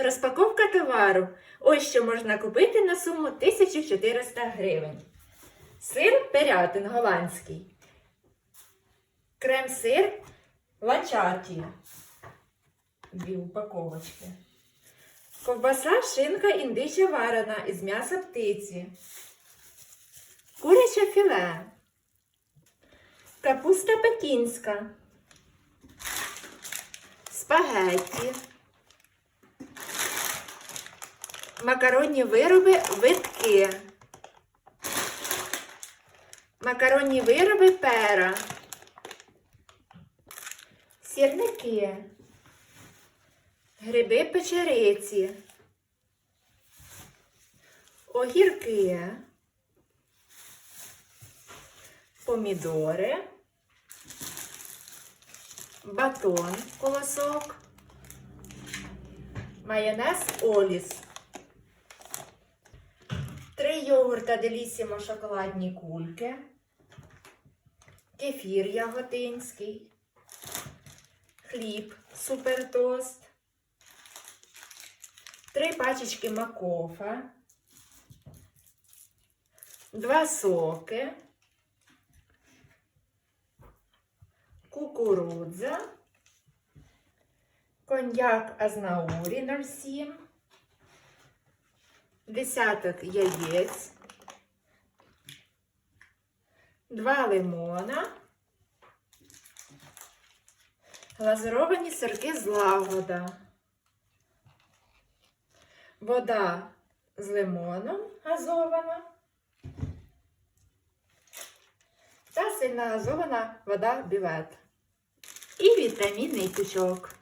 Розпаковка товару. Ось що можна купити на суму 1400 гривень. Сир Пирятин голландський. Крем-сир лачаті. Дві упаковочки. Ковбаса, шинка індича варена із м'яса птиці. Куряче філе. Капуста пекінська. Спагетті. Макаронні вироби витки. Макаронні вироби пера. Сірники. Гриби печериці. Огірки. Помідори. Батон колосок. Майонез Оліс. Йогурта Делісімо шоколадні кульки. Кефір яготинський. Хліб супертост. Три пачечки макофа. Два соки. Кукурудза. Коньяк Азнаурі 07 десяток яєць, два лимона, глазуровані сирки з лагода, вода з лимоном газована. Та сильна газована вода бівет і вітамінний пучок.